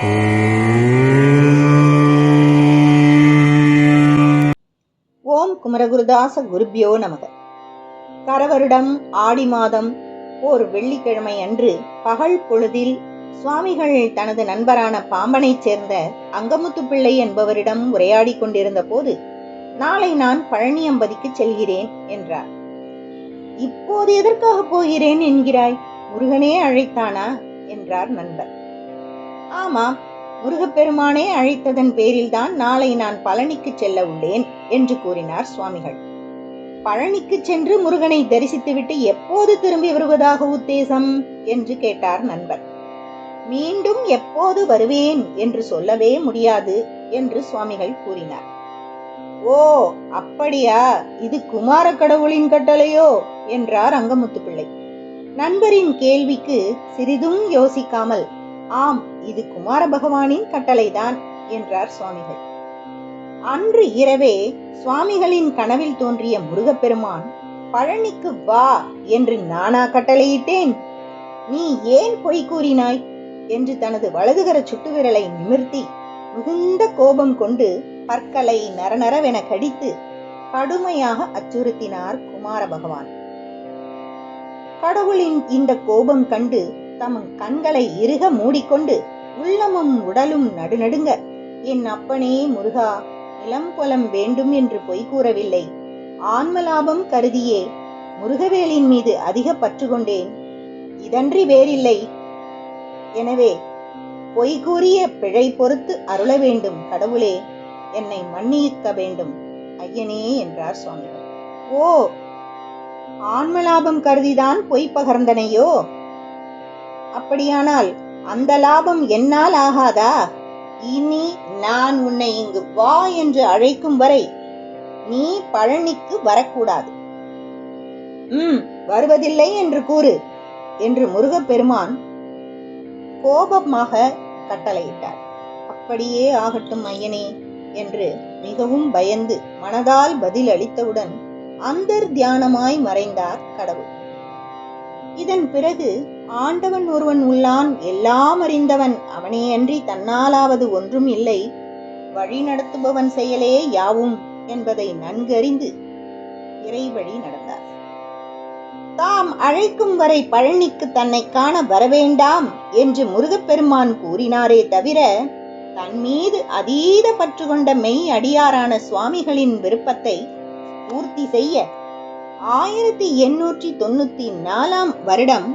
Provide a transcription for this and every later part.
ஓம் குமரகுருதாச குருபியோ நமக. கரவருடம் ஆடி மாதம் ஓர் வெள்ளிக்கிழமை அன்று பகல் பொழுதில் சுவாமிகள் தனது நண்பரான பாம்பனைச் சேர்ந்த அங்கமுத்து பிள்ளை என்பவரிடம் உரையாடிக் கொண்டிருந்த போது நாளை நான் பழனியம்பதிக்கு செல்கிறேன் என்றார். இப்போது எதற்காக போகிறேன் என்கிறாய்? முருகனே அழைத்தானா? என்றார் நண்பர் ஆமாம் முருகப்பெருமானே அழைத்ததன் பேரில்தான் நாளை நான் பழனிக்கு செல்ல உள்ளேன் என்று கூறினார் சுவாமிகள். பழனிக்கு சென்று முருகனை தரிசித்துவிட்டு எப்போது திரும்பி வருவதாக உத்தேசம்? என்று கேட்டார் நண்பர். மீண்டும் எப்போது வருவேன் என்று சொல்லவே முடியாது என்று சுவாமிகள் கூறினார். ஓ அப்படியா? இது குமார கடவுளின் கட்டளையோ? என்றார் அங்கமுத்து பிள்ளை நண்பரின் கேள்விக்கு சிறிதும் யோசிக்காமல் ஆம் இது குமார பகவானின் கட்டளைதான் என்றார் சுவாமிகள். அன்று இரவே சுவாமிகளின் கனவில் தோன்றிய முருகப்பெருமான் பழனிக்கு வா என்று நானா கட்டளையிட்டேன். நீ ஏன் பொய் கூறினாய்? என்று தனது வலதுகர சுட்டுவிரலை நிமிர்த்தி மிகுந்த கோபம் கொண்டு பற்களை நரநரவென கடித்து கடுமையாக அச்சுறுத்தினார் குமார பகவான். கடவுளின் இந்த கோபம் கண்டு தம் கண்களை இறுக மூடிக்கொண்டு உள்ளமும் உடலும் நடுநடுங்க. என் அப்பனே முருகா இளம் புலம் வேண்டும் என்று பொய் கூறவில்லை. ஆன்மலாபம் கருதியே முருகவேலின் மீது அதிக பற்று கொண்டேன். இதன்றி வேறில்லை. எனவே பொய் கூறிய பிழை பொறுத்து அருள வேண்டும் கடவுளே. என்னை மன்னிக்க வேண்டும். ஐயனே என்றார் சுவாமிகள். ஓ ஆன்மலாபம் கருதிதான் பொய் பகர்ந்தனையோ? அப்படியானால் அந்த லாபம் என்னால் ஆகாதா? இனி நான் உன்னை இங்கு வா என்று அழைக்கும் வரை நீ பழனிக்கு வரக்கூடாது. ம் வருவதில்லை என்று கூறு என்று முருகப்பெருமான் கோபமாக கட்டளையிட்டார். அப்படியே ஆகட்டும் ஐயனே என்று மிகவும் பயந்து மனதால் பதில் அளித்தவுடன் அந்தர் தியானமாய் மறைந்தார் கடவுள். இதன் பிறகு ஆண்டவன் ஒருவன் உள்ளான் எல்லாம் அறிந்தவன். அவனேயன்றி தன்னாலாவது ஒன்றும் இல்லை. வழி நடத்துபவன் செயலே யாவும் என்பதை நன்கறிந்து இறைவழி நடந்தார். தாம் அழைக்கும் வரை பழனிக்கு தன்னை காண வரவேண்டாம் என்று முருகப்பெருமான் கூறினாரே தவிர தன் மீது அதீத பற்று கொண்ட மெய் அடியாரான சுவாமிகளின் விருப்பத்தை பூர்த்தி செய்ய ஆயிரத்தி எண்ணூற்றி தொண்ணூத்தி நாலாம் வருடம்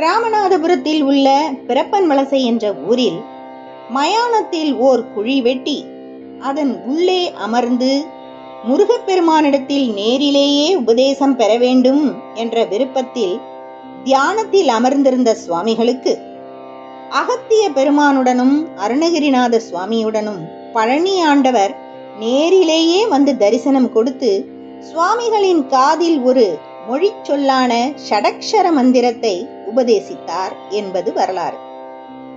ராமநாதபுரத்தில் உள்ள பிறப்பன் வலசை என்ற ஊரில் மயானத்தில் ஓர் குழி வெட்டி அதன் உள்ளே அமர்ந்து முருகப்பெருமானிடத்தில் நேரிலேயே உபதேசம் பெற வேண்டும் என்ற விருப்பத்தில் தியானத்தில் அமர்ந்திருந்த சுவாமிகளுக்கு அகத்திய பெருமானுடனும் அருணகிரிநாத சுவாமியுடனும் பழனி ஆண்டவர் நேரிலேயே வந்து தரிசனம் கொடுத்து சுவாமிகளின் காதில் ஒரு மொழி சொல்லான ஷடக்ஷர மந்திரத்தை உபதேசித்தார் என்பது வரலாறு.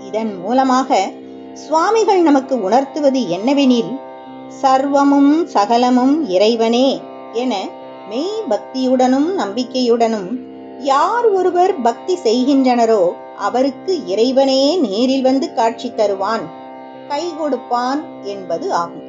இதன் மூலமாக சுவாமிகள் நமக்கு உணர்த்துவது என்னவெனில் சர்வமும் சகலமும் இறைவனே என மெய் பக்தியுடனும் நம்பிக்கையுடனும் யார் ஒருவர் பக்தி செய்கின்றனரோ அவருக்கு இறைவனே நேரில் வந்து காட்சி தருவான் கை கொடுப்பான் என்பது ஆகும்.